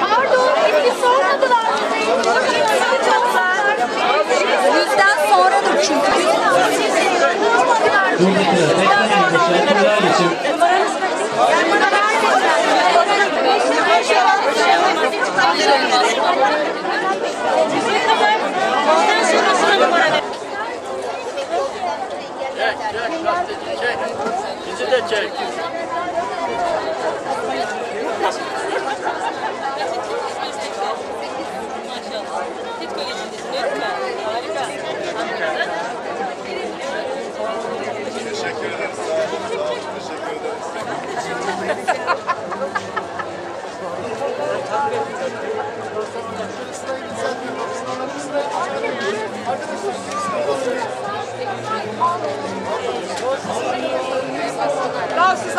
Pardon, ilgi sormadılar. Buradakiler beklemeyen misafirler için Bizi de çek.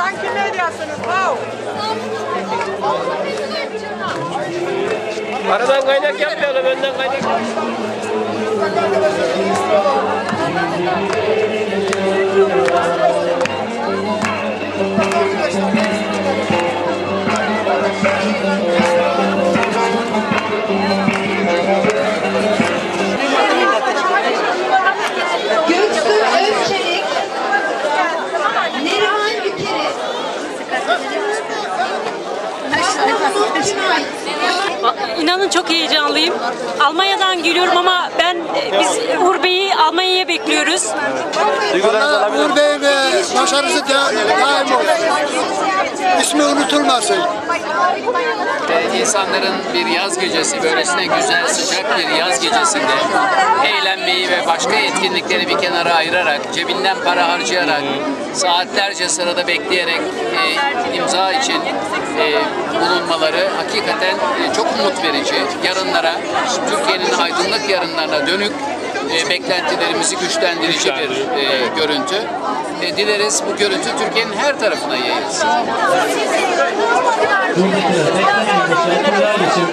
Ya siz hangi medyasınız? Wow. Aradan kaynak yapmayalım, önden kaynak. Göksu İnanın çok heyecanlıyım. Almanya'dan geliyorum ama ben e, biz Uğur Bey'i Almanya'ya bekliyoruz. Valla Uğur Bey'in başarısı da, daim olsun. İsmi unutulmasın. Ee, insanların bir yaz gecesi, böylesine güzel, sıcak bir yaz gecesinde eğlenmeyi ve başka etkinlikleri bir kenara ayırarak, cebinden para harcayarak, saatlerce sırada bekleyerek e, imza için e, bulunmaları hakikaten e, çok umut verici. Yarınlara, Türkiye'nin aydınlık yarınlarına dönük e, beklentilerimizi güçlendirici bir e, görüntü. E, dileriz bu görüntü Türkiye'nin her tarafına yayılsın. Buradakiler beklemeyen misafirler için